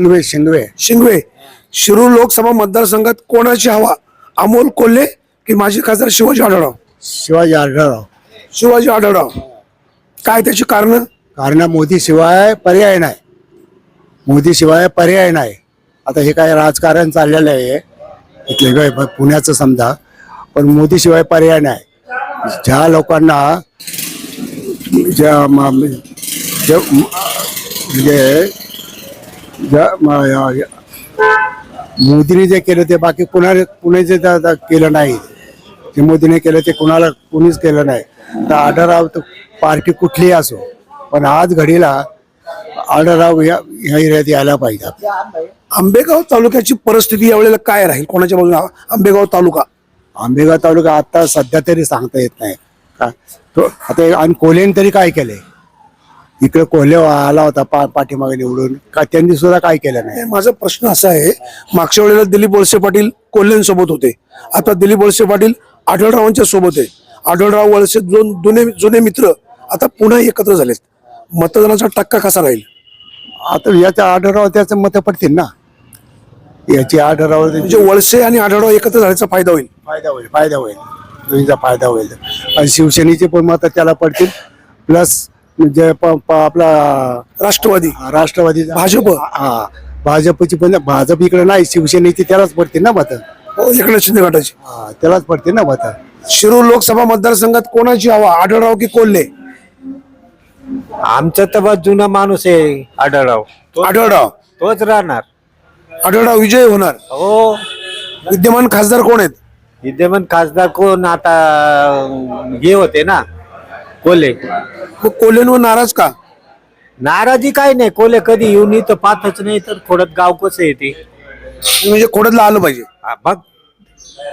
शिंगवे शिंगवे शिंगवे शिरूर लोकसभा मतदारसंघात कोणाची हवा? अमोल कोल्हे की माजी खासदार शिवाजी आढळराव? शिवाजी आढळराव. शिवाजी आढळराव. काय त्याची कारण? कारण मोदी शिवाय पर्याय नाही. मोदी शिवाय पर्याय नाही. आता हे काय राजकारण चाललेलं आहे. इथले काय प- पुण्याचं समजा. पण मोदी शिवाय पर्याय नाही. ज्या लोकांना ज्या म- म- जे म- म्हणजे मोदीने जे केलं ते बाकी कुणा कुणाचे केलं नाही जे मोदीने केलं ते कुणाला कुणीच केलं नाही. तर आढळराव तर पार्टी कुठलीही असो पण आज घडीला आढळराव या एरियात यायला पाहिजे. आंबेगाव तालुक्याची परिस्थिती यावेळेला काय राहील? कोणाच्या बाजूने? आंबेगाव तालुका. आंबेगाव तालुका आता सध्या तरी सांगता येत नाही. का? तो आता आणि कोल्हेने तरी काय केलंय? इकडे कोल्हे आला होता पा पाठीमागे निवडून. का त्यांनी सुद्धा काय केलं नाही? माझा प्रश्न असा आहे मागच्या वेळेला दिलीप वळसे पाटील कोल्हेंसोबत होते. आता दिलीप वळसे पाटील आढळरावांच्या सोबत आहे. आढळराव वळसे दोन जुने जुने मित्र आता पुन्हा एकत्र झालेत. मतदानाचा टक्का कसा राहील? आता याच्या आढळराव त्याचं मत पडतील ना? याची आढळराव म्हणजे वळसे आणि आढळराव एकत्र झाल्याचा फायदा होईल. फायदा होईल फायदा होईल. दोन्हीचा फायदा होईल. आणि शिवसेनेचे पण मत त्याला पडतील. प्लस जे प- प- आपला राष्ट्रवादी. राष्ट्रवादी. भाजप. हा भाजपची पण भाजप इकडे नाही शिवसेनेची त्यालाच पडतील ना मत. हो, एकनाथ शिंदे गटाची. त्यालाच पडतील ना मत. शिरूर लोकसभा मतदारसंघात कोणाची हवा आढळराव की कोल्हे? आमचा तर बा जुना माणूस आहे आढळराव. तो- आढळराव. तोच राहणार. आढळराव विजय होणार. हो. विद्यमान खासदार कोण आहेत? विद्यमान खासदार कोण आता अं, हे होते ना. कोले. मग कोल्हेंवर नाराज का? नाराजी काय नाही. कोले कधी येऊन इथं पाहतच नाही तर थोडं गाव कसं येते म्हणजे खोडदला आलं पाहिजे. बघ.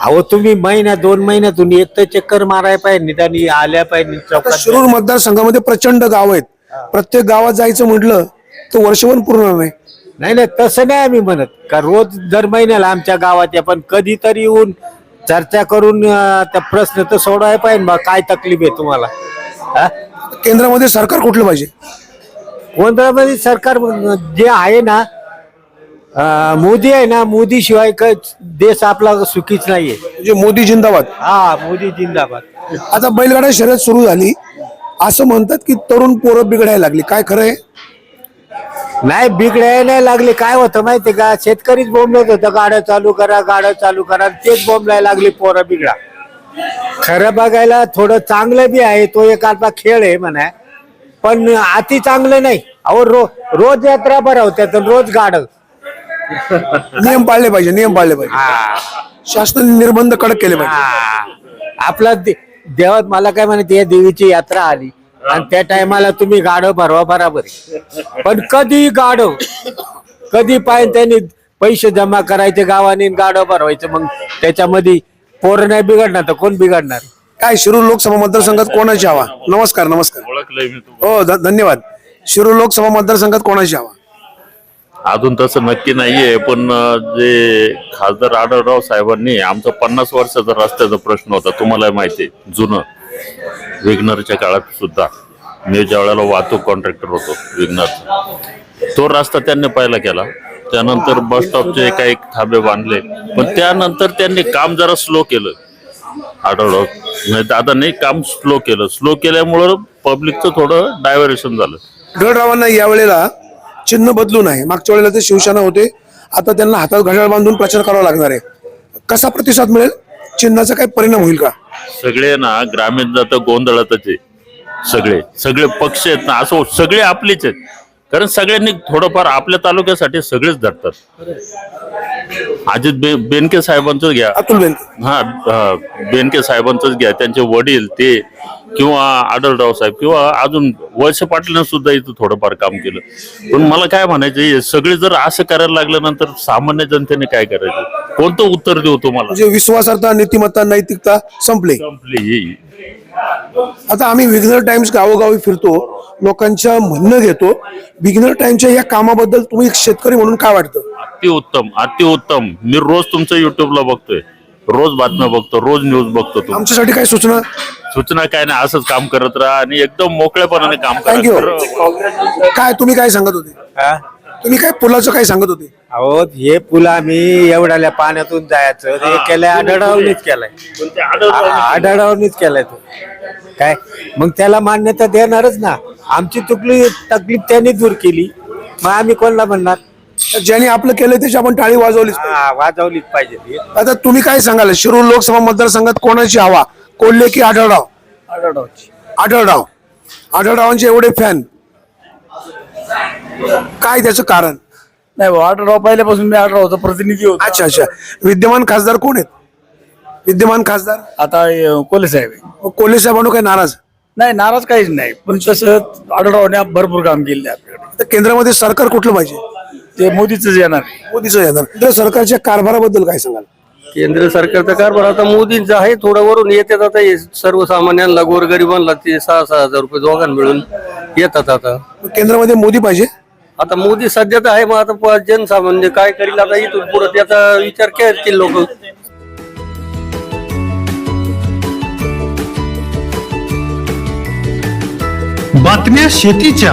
अहो तुम्ही महिन्यात दोन महिन्यातून एक तर चक्कर मारायला पाहिजे निदान आल्या पाहिजे आता चौकात शिरूर मतदारसंघामध्ये प्रचंड गाव आहेत. प्रत्येक गावात जायचं म्हटलं तर वर्षभर पूर्ण नाही. नाही नाही तसं नाही आम्ही म्हणत. का रोज दर महिन्याला आमच्या गावात या पण कधीतरी येऊन चर्चा करून अं, त्या प्रश्न तर सोडवायला पाहिजे बा. काय तकलीफ आहे तुम्हाला? केंद्रामध्ये सरकार कुठलं पाहिजे? गोंधळामध्ये सरकार जे आहे ना अं, मोदी आहे ना मोदी शिवाय काय देश आपला सुखीच नाहीये. म्हणजे मोदी जिंदाबाद. हा मोदी जिंदाबाद. आता बैलगाडा शर्यत सुरू झाली. असं म्हणतात की तरुण पोरं बिघडायला लागली. काय खरं आहे? नाही बिघडायला नाही लागले. काय होतं माहितीये का? शेतकरीच बोंबलत होतं. गाड्या चालू करा गाड्या चालू करा तेच बोंबलायला लागले पोरं बिघडा. खरं बघायला थोडं चांगलं बी आहे तो एक आता खेळ आहे म्हणा. पण अति चांगलं नाही. अहो रो रोज यात्रा तर रोज गाड नियम पाळले पाहिजे नियम पाळले पाहिजे. शासनाने निर्बंध कडक केले पाहिजे. आपला देवात मला काय म्हणायचं या देवीची यात्रा आली. आणि त्या टायमाला तुम्ही गाडव भरवा बराबर. पण कधी गाडव कधी पाहिजे त्यांनी पैसे जमा करायचे गावाने गाडव भरवायचं मग त्याच्यामध्ये पोरं नाही बिघडणार तर कोण बिघडणार? काय शिरूर लोकसभा मतदारसंघात कोणाची हवा? नमस्कार नमस्कार. ओळखलंय मी तू हो ध- धन्यवाद. शिरूर लोकसभा मतदारसंघात कोणाची हवा? अजून तसं नक्की नाहीये पण अं, जे खासदार आढळराव साहेबांनी आमचा पन्नास वर्षाचा रस्त्याचा प्रश्न होता तुम्हाला माहिती आहे जुनं. विग्नरच्या काळात सुद्धा मी ज्या वेळेला वाहतूक कॉन्ट्रॅक्टर होतो विग्नरचा तो रस्ता त्यांनी पहिला केला. त्यानंतर बस स्टॉपचे काही थांबे बांधले. पण त्यानंतर त्यांनी काम जरा स्लो केलं. आढळराव नाही तर आता नाही काम स्लो केलं. स्लो केल्यामुळं पब्लिकचं थोडं डायव्हर्शन झालं. आढळरावांना यावेळेला चिन्ह बदलून आहे मागच्या वेळेला ते शिवसेना होते. आता त्यांना हातात घड्याळ बांधून प्रचार करावा लागणार आहे. कसा प्रतिसाद मिळेल? चिन्हाचा काय परिणाम होईल का? सगळे ना ग्रामीण जात गोंधळातच आहे. सगळे. सगळे पक्ष आहेत ना असं सगळे आपलेच आहेत. कारण सगळ्यांनी थोडंफार आपल्या तालुक्यासाठी सगळेच धरतात. अजित बे बेनके साहेबांचंच घ्या. हा हा, बेनके साहेबांचंच घ्या. त्यांचे वडील ते किंवा आढळराव साहेब किंवा अजून वळसे पाटलांनी सुद्धा इथं थोडंफार काम केलं. पण मला काय म्हणायचं सगळे जर असं करायला लागल्यानंतर सामान्य जनतेने काय करायचं? कोणतं उत्तर देऊ तुम्हाला? म्हणजे विश्वासार्हता नीतिमत्ता नैतिकता संपली. संपली आता आम्ही विग्नर टाइम्स गावोगावी फिरतो लोकांच्या म्हणणं घेतो. विग्नर टाइम्सच्या या कामाबद्दल तुम्ही एक शेतकरी म्हणून काय वाटतं? अतिउत्तम अतिउत्तम. मी रोज तुमचं युट्यूबला बघतोय. रोज बातम्या बघतो रोज न्यूज बघतो तू. आमच्यासाठी काय सूचना? सूचना काय नाही असंच काम करत राहा आणि एकदम मोकळेपणाने काम करा. थँक्यू खरं- काय तुम्ही काय सांगत होते? तुम्ही काय पुलाचं काय सांगत होते? अहो हे पूल आम्ही एवढ्याल्या पाण्यातून जायचं. ते केलंय आढळावणीच केलंय. आढळावणीच केलाय तो. काय? मग त्याला मान्यता देणारच ना. आमची तुकली तकलीफ त्यांनी दूर केली. मग आम्ही कोणाला म्हणणार? ज्यांनी आपलं केलं त्याची आपण टाळी वाजवलीच पाहिजे. हा, वाजवलीच पाहिजे. आता तुम्ही काय सांगाल? शिरूर लोकसभा मतदारसंघात कोणाची हवा? कोल्हे की आढळराव? आढळराव. आढळरावांचे एवढे फॅन काय त्याचं कारण? नाही भाऊ आठवडा पहिल्यापासून मी आठवडा प्रतिनिधी होतो. अच्छा अच्छा. विद्यमान खासदार कोण आहेत? विद्यमान खासदार? आता अं, कोल्हे साहेब आहे. मग कोल्हे साहेबांनो काय नाराज? नाही नाराज काहीच नाही. पण तसं आठवडाने भरपूर काम केले आपल्याकडे. तर केंद्रामध्ये सरकार कुठलं पाहिजे? ते मोदीच येणार. मोदीचं येणार. केंद्र सरकारच्या कारभाराबद्दल काय सांगाल? केंद्र सरकारचा कारभार आता मोदींचा आहे थोडं वरून येतात आता हे सर्वसामान्यांना गोरगरिबांना ते सहा सहा हजार रुपये दोघां मिळून येतात आता. मग केंद्रामध्ये मोदी पाहिजे? आता मोदी सध्या तर आहे मग आता प- जनसामान्य काय करील आता इथून पुढे त्याचा विचार करतील लोक? बातम्या शेतीच्या.